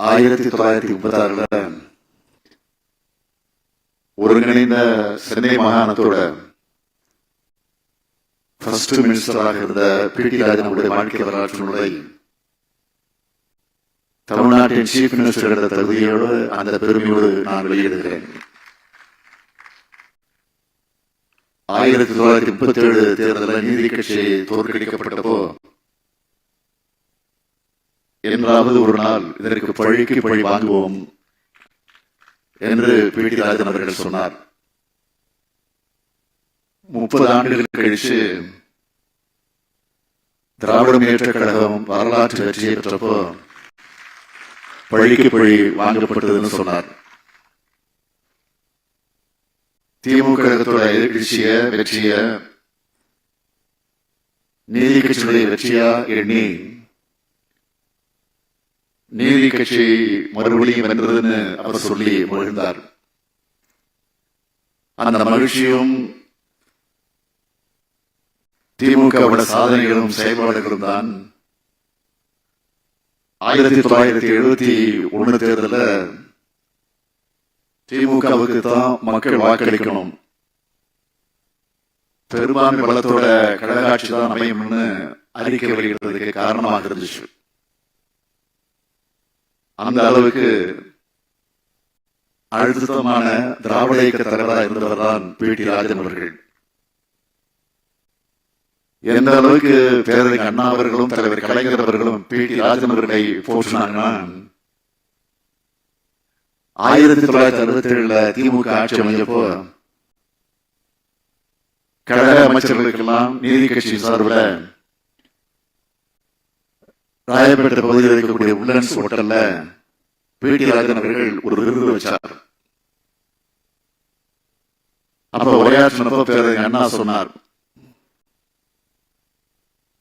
ஆயிரத்தி தொள்ளாயிரத்தி முப்பத்தி ஆறுல ஒருங்கிணைந்த சென்னை மாகாணத்தோட ஃபர்ஸ்ட் மினிஸ்டராக இருந்த பி டி ராஜனுடைய வாழ்க்கை வரலாற்று நூலை தமிழ்நாட்டின் சீஃப் மினிஸ்டர் என்ற தகுதியோடு அந்த பெருமையோடு நான் வெளியிடுகிறேன். ஆயிரத்தி தொள்ளாயிரத்தி முப்பத்தி ஏழு தேர்தலில் நீதி கட்சி தோற்கடிக்கப்பட்டப்போ என்றாவது ஒரு நாள் இதற்கு பழிக்கு பழி வாங்குவோம் என்று பி டி ராஜன் அவர்கள் சொன்னார். முப்பது ஆண்டுகள் கழிச்சு திராவிட முன்னேற்ற கழகம் வரலாற்று வெற்றியை பெற்றப்போ பழிக்கு பழி வாங்கப்பட்டதுன்னு சொன்னார். திமுக கழகத்தோட எழுச்சிய வெற்றிய நீதி கட்சியுடைய வெற்றியா எண்ணி நீதி கட்சி மறுபடியும் வென்றதுன்னு அவர் சொல்லி மகிழ்ந்தார். அந்த மகிழ்ச்சியும் திமுகவோட சாதனைகளும் செயல்பாடுகளும் தான் ஆயிரத்தி தொள்ளாயிரத்தி எழுபத்தி ஒண்ணு தேர்தலில் திமுகவுக்கு தான் மக்கள் வாக்களிக்கணும். பெரும்பான்மை பலத்தோட கழகாட்சி தான் அமையும்னு அறிக்கை வெளியிடுறதுக்கு காரணமாக இருந்துச்சு. அந்த அளவுக்கு அழுத்தமான திராவிட இயக்க தலைவராக இருந்தவர் தான் பி. டி. ராஜன் அவர்கள். எந்த அளவுக்கு பேரறிஞர் அண்ணா அவர்களும் தலைவர் கலைஞர் அவர்களும் பி. டி. ராஜன் அவர்களை போற்றினாங்கன்னா ஆயிரத்தி தொள்ளாயிரத்தி அறுபத்தி ஏழுல திமுக ஆட்சி அமைஞ்சப்போ கழக அமைச்சர்களுக்கெல்லாம் நீதி கட்சி சார்பில் ராயப்பேட்டை பகுதியில் இருக்கக்கூடிய உள்ளன்ஸ் ஹோட்டல்ல பி டி ராஜன் அவர்கள் ஒரு விருது வச்சார். அப்ப உரையாற்றினப்போ பேரறிஞர் அண்ணா சொன்னார்.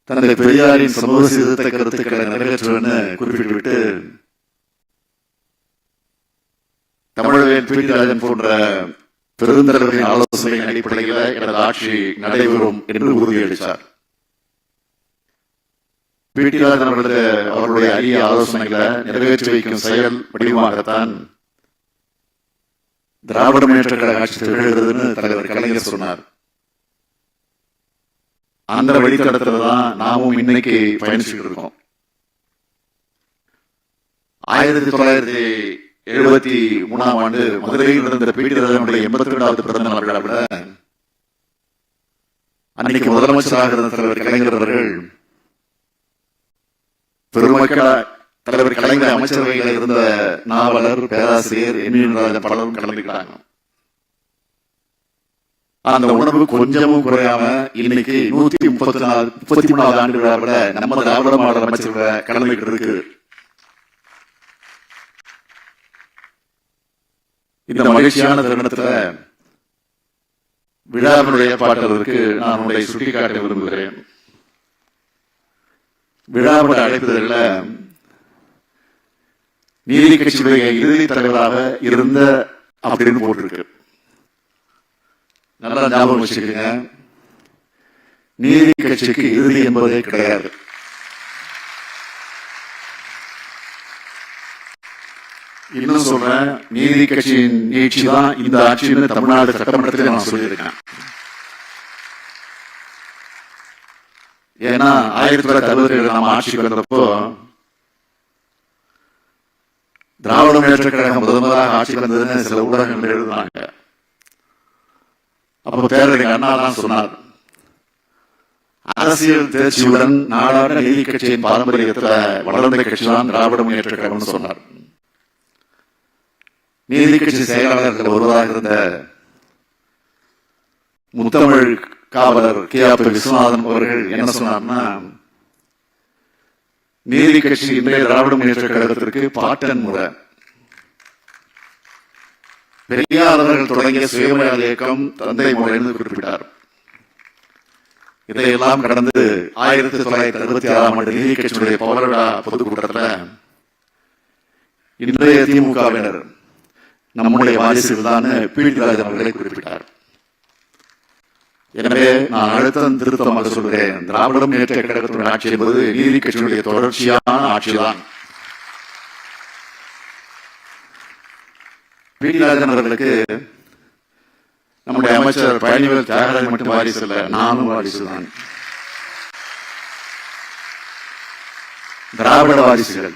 தந்தை பெரியாரின் சமூக சீர்திருத்த கருத்துக்களை நிறைவேற்றுவேன்னு குறிப்பிட்டுவிட்டு தமிழக பி டி ராஜன் போன்ற பெருந்தலைவர்களின் ஆலோசனையின் அடிப்படையில் எனது ஆட்சி நடைபெறும் என்று உறுதியளித்தார். பி ராஜன் அவர்களது அவர்களுடைய அரிய ஆலோசனைகளை நிறைவேற்றி வைக்கும் செயல் வடிவமாகத்தான் திராவிட முன்னேற்ற கழக ஆட்சி திகழ்கிறதுன்னு தலைவர் கலைஞர் சொன்னார். அந்த வழித்தடத்துல தான் நாமும் இன்னைக்கு பயணிச்சுட்டு இருக்கோம். ஆயிரத்தி தொள்ளாயிரத்தி எழுபத்தி மூணாம் ஆண்டு மதுரையில் நடந்த பி எண்பத்தி ரெண்டாவது பிறந்த நாள் விழாவில் அன்னைக்கு முதலமைச்சராக இருந்த தலைவர் கலைஞர் அவர்கள் பெருமக்களாய் தலைவர் கலைஞர் அமைச்சரவையில் இருந்த நாவலர் பேராசிரியர் என் பலரும் கலந்துக்கிட்டாங்க. அந்த உணர்வு கொஞ்சமும் குறையாம இன்னைக்கு நூத்தி முப்பத்தி நாலு முப்பத்தி மூணாவது ஆண்டு விழாவில் நம்ம திராவிட மாடல் அமைச்சரவை கலந்துகிட்டு இருக்கு. இந்த மகிழ்ச்சியான தருணத்துல விழாவினுடைய பாட்டுவதற்கு நான் உங்களை சுட்டிக்காட்ட விரும்புகிறேன். விழாவோட அழைப்புதல்ல. நீதி கட்சியுடைய இறுதி தலைவராக இருந்த அப்படின்னு போட்டிருக்கு. நல்லா ஞாபகம் வச்சுக்கோங்க. நீதி கட்சிக்கு இறுதி என்பதே கிடையாது. இன்னும் சொல்றேன் நீதி கட்சியின் நீட்சி தான் இந்த ஆட்சின்னு தமிழ்நாடு சட்டமன்றத்தில் நான் சொல்லியிருக்கேன். ஏன்னா ஆயிரத்தி தொள்ளாயிரத்தி அறுபத்தி ஏழு நம்ம ஆட்சிக்கு வந்தப்போ திராவிட முன்னேற்ற கழகம் முதல் முதலாக ஆட்சிக்கு வந்ததுன்னு சில ஊடகங்கள் எழுதுனாங்க. அப்ப பேரறிஞர் அண்ணா தான் சொன்னார். அரசியல் தேர்ச்சியுடன் நாடான நீதி கட்சியின் பாரம்பரியத்துல வளர்ந்த கட்சி தான் திராவிட முன்னேற்ற கழகம்னு சொன்னார். நீதி கட்சி செயலாளர்கள் ஒருவராக இருந்த முத்தமிழ் காவலர் கே ஆப் விஸ்வநாதன் அவர்கள் என்ன சொன்னார்னா நீதி கட்சி இன்றைய திராவிட முன்னேற்ற கழகத்திற்கு பாட்டன் முறை. பெரியார் அவர்கள் தொடங்கிய சுயமரியாதை இயக்கம் தந்தை முறை என்று குறிப்பிட்டார். இதையெல்லாம் கடந்து ஆயிரத்தி தொள்ளாயிரத்தி அறுபத்தி ஆறாம் ஆண்டு நீதி கட்சியுடைய பவரடா பொதுக்கூட்டத்தில் இன்றைய திமுகவினர் நம்முடைய வாரிசுகள் தான் பி ராஜன் அவர்களை குறிப்பிட்டார். எனவே நான் அழுத்தம் திருத்தமாக சொல்கிறேன். திராவிட முன்னேற்ற கழகத்தினுடைய ஆட்சி என்பது நீதி கட்சியினுடைய தொடர்ச்சியான ஆட்சிதான். பி டி ராஜன் அவர்களுக்கு நம்முடைய அமைச்சர் பழனிவேல் தியாகராஜன் மட்டும் வாரிசு இல்ல நானும் வாரிசு தான். திராவிட வாரிசுகள்.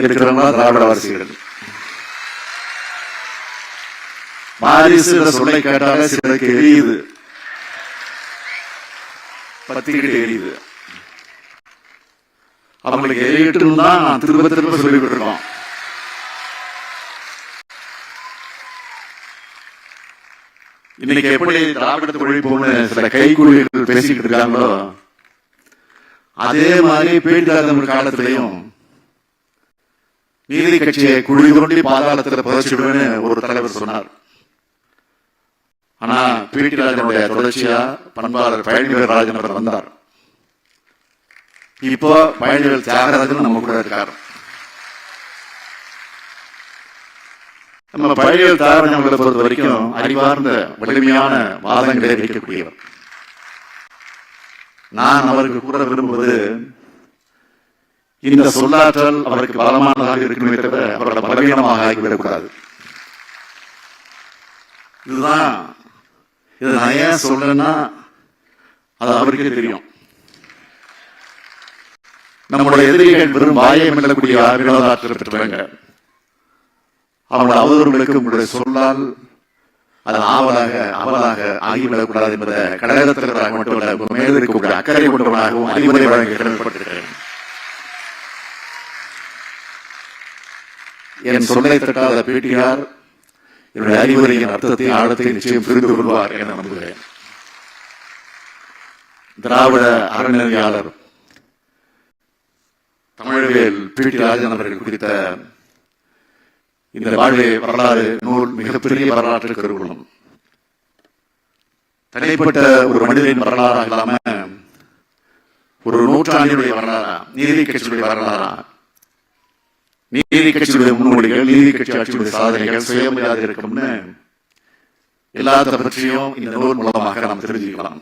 இருக்கிறவங்க திராவிட வாரிசுகள். பாரிசு என்ற சொல்லை கேட்டாலே சிலருக்கு எரியுது. பத்திக்கிட்டு எரியுது. அவங்களுக்கு எரியட்டும் தான் நான் திரும்ப திரும்ப சொல்லிவிட்டு இருக்கோம் இன்னைக்கு எப்படி திராவிடத்தை ஒழிப்போம்னு சில கைக்குழிகள் பேசிக்கிட்டு இருக்காங்களோ அதே மாதிரி பேட்டிதாதம் காலத்திலையும் நீதி கட்சியை குழி தோண்டி பாதாளத்தில் புதைச்சிடுவேன்னு ஒரு தலைவர் சொன்னார். ஆனா பிடி ராஜனுடைய தொடர்ச்சியா பண்பாளர் பயணிகள் ராஜன் அவர் வந்தார். இப்போ பயணிகள் தியாகராஜன் நம்ம கூட இருக்கார். நம்ம பயணிகள் தியாகராஜன் அவர்களை பொறுத்த வரைக்கும் அறிவார்ந்த வலிமையான வாதங்களை வைக்கக்கூடியவர். நான் அவருக்கு கூற விரும்புவது இந்த சொல்லாற்றல் அவருக்கு பலமானதாக இருக்கணுமே தவிர அவரோட பலவீனமாக ஆகிவிடக்கூடாது. இதுதான் இதை நான் ஏன் சொல்றேன்னா அது அவருக்கே தெரியும். நம்முடைய எதிரிகள் வெறும் வாயை மெல்லக்கூடிய வினோதாற்றல் பெற்றவங்க அவங்களோட அவதூறுகளுக்கு உங்களுடைய சொல்லால் அது ஆவலாக அவலாக ஆகிவிடக்கூடாது என்பதை கடகத்திற்காக மட்டுமல்ல உங்க மேல் இருக்கக்கூடிய அக்கறை கொண்டவனாகவும் அறிவுரை வழங்க கடமைப்பட்டிருக்கிறேன் என் சொல்லை தட்டாத பேட்டியார் என்னுடைய அறிவுரையின் அர்த்தத்தை ஆழத்தை நிச்சயம் புரிந்து கொள்வார் என நம்புகிறேன். திராவிட அறநிலையாளர் தமிழவேல் பி. டி. ராஜன் அவர்கள் குறித்த இந்த வாழ்வை வரலாறு நூல் மிகப்பெரிய வரலாற்று கருவூலம் தனிப்பட்ட ஒரு மனிதனின் வரலாறாக இல்லாம ஒரு நூற்றாண்டினுடைய வரலாறா நீதி கட்சியுடைய வரலாறா நீதி கட்சியுடைய முன்னோடிகள் நீதி கட்சி ஆட்சியுடைய சாதனைகள் சுயமரியாதை இருக்கும்னு எல்லாத்த பற்றியும் இந்த நூல் மூலமாக நாம் தெரிஞ்சுக்கலாம்.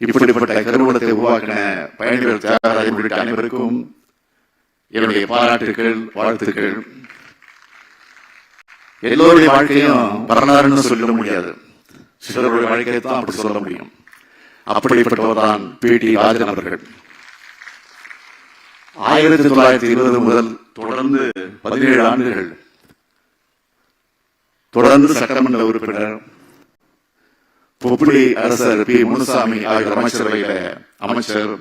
இப்படிப்பட்ட கருவூலத்தை உருவாக்கின பயணிகள் தியாகராஜன் உள்ளிட்ட அனைவருக்கும் என்னுடைய பாராட்டுகள் வாழ்த்துக்கள். எல்லோருடைய வாழ்க்கையும் வரலாறுன்னு சொல்ல முடியாது. சிலருடைய வாழ்க்கையை தான் அப்படி சொல்ல முடியும். அப்படிப்பட்டவர் தான் பி. டி. ராஜன் அவர்கள். ஆயிரத்தி தொள்ளாயிரத்தி இருபது முதல் தொடர்ந்து பதினேழு ஆண்டுகள். தொடர்ந்து சட்டமன்ற உறுப்பினர் பொப்புளி அரசர் பி. முனுசாமி ஆகிய அமைச்சரவையில அமைச்சர்.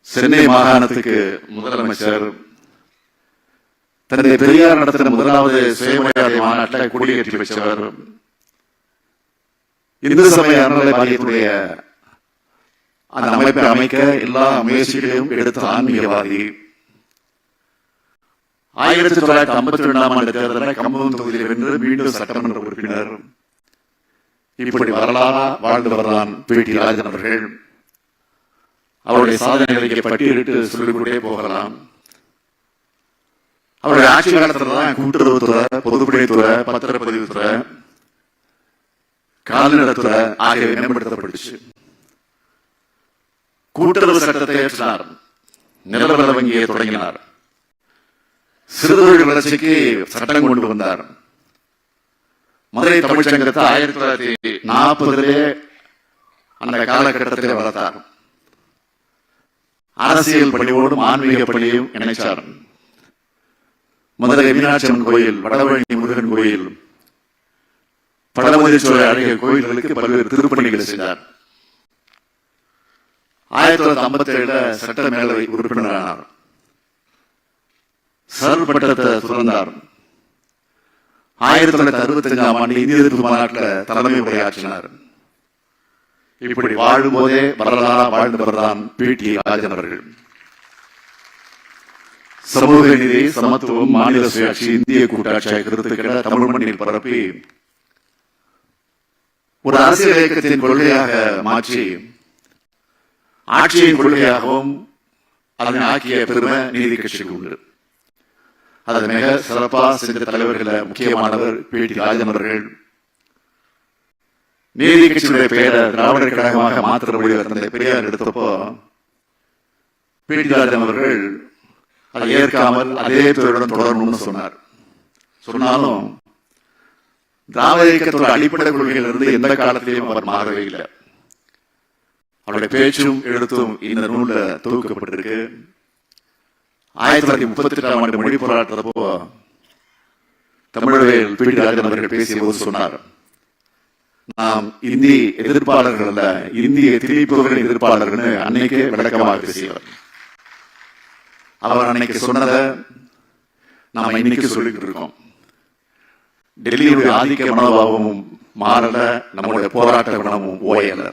சென்னை மாகாணத்துக்கு முதலமைச்சர். தன்னுடைய பெரியார் நடத்தின முதலாவது சுயமரியாதை மாநாட்டை கொடியேற்றி வச்சவர் இந்து சமய அறநிலையத்துடைய அந்த அமைப்பை அமைக்க எல்லா முயற்சிகளையும் எடுத்த ஆன்மீகவாதி. ஆயிரத்தி தொள்ளாயிரத்தி ஐம்பத்தி ரெண்டாம் ஆண்டு தேர்தலை கம்பம் தொகுதியில் வென்று மீண்டும் சட்டமன்ற உறுப்பினர். இப்படி வரலாறா வாழ்ந்து வரலாம் பி. டி. ராஜன் அவர்கள். அவருடைய சாதனைகளை பட்டியலிட்டு சொல்லிக்கொண்டே போகலாம். அவருடைய ஆட்சி காலத்தில் தான் கூட்டுறவுத்துறை பொதுப்பணித்துறை பத்திரப்பதிவுத்துறை கால்நடத்துறை ஆகியவை மேம்படுத்தப்பட்டுச்சு. கூட்டுறவு சட்டத்தை ஏற்றினார். நிலவர வங்கியை தொடங்கினார். சிறுதொழில் வளர்ச்சிக்கு சட்டம் கொண்டு வந்தார். மதுரை தமிழ்ச்சங்கத்தை ஆயிரத்தி தொள்ளாயிரத்தி நாற்பதிலே அந்த காலகட்டத்தில் வளர்த்தார். அரசியல் பணியோடும் ஆன்மீக பணியையும் இணைச்சார். மதுரை மீனாட்சி கோயில் வடவழி முருகன் கோயில் படமுதிர்ச்சோலை அழகிய கோயில்களுக்கு பல்வேறு திருப்பணிகளை செய்தார். ஆயிரத்தி தொள்ளாயிரத்தி ஐம்பத்தி ஏழுல சட்ட மேலவை உறுப்பினரானார் சர் பட்டத்தை சுரந்தார் ஆயிரத்தி தொள்ளாயிரத்தி அறுபத்தி அஞ்சாம் ஆண்டு இந்திய எதிர்ப்பு மாநாட்டில் தலைமை உரையாற்றினார் இப்படி வாழும் போதே வரலாறா வாழ்ந்தவர்தான் பி டி ராஜன் அவர்கள் சமூக நீதி சமத்துவம் மாநில சுயாட்சி இந்திய கூட்டாட்சி கருத்துக்களை தமிழ் மண்ணில் பரப்பி ஒரு அரசியல் இயக்கத்தின் கொள்கையாக மாற்றி ஆட்சியின் கொள்கையாகவும் அதனை ஆக்கிய பெருமை நீதி கட்சிக்கு உண்டு. அதை மிக சிறப்பாக செஞ்ச தலைவர்கள முக்கியமானவர் பி. டி. ராஜன் அவர்கள். நீதி கட்சியினுடைய பெயரை திராவிடர் கழகமாக மாத்திர முடிவு தந்தை பெரியார் எடுத்தப்போ பி. டி. ராஜன் அவர்கள் அதை ஏற்காமல் அதே பேருடன் தொடரணும்னு சொன்னார். சொன்னாலும் திராவிட இயக்கத்தோட அடிப்படை கொள்கையிலிருந்து எந்த காலத்திலையும் அவர் மாறவே இல்லை. அவருடைய பேச்சும் எழுத்தும் இந்த நூலில் தொகுக்கப்பட்டிருக்கு. ஆயிரத்தி தொள்ளாயிரத்தி முப்பத்தி எட்டாம் ஆண்டு மொழி போராட்டத்தப்போ தமிழவேல் பி டி ராஜன் அவர்கள் பேசிய போது சொன்னார் நாம் இந்தி எதிர்ப்பாளர்கள் அல்ல இந்திய திணிப்பவர்கள் எதிர்ப்பாளர்கள் அன்னைக்கே விளக்கமாக பேசியவர். அவர் அன்னைக்கு சொன்னதை நாம் இன்னைக்கு சொல்லிட்டு இருக்கோம். டெல்லியுடைய ஆதிக்க மனோபாவமும் மாறல நம்மளுடைய போராட்ட குணமும் ஓயலை.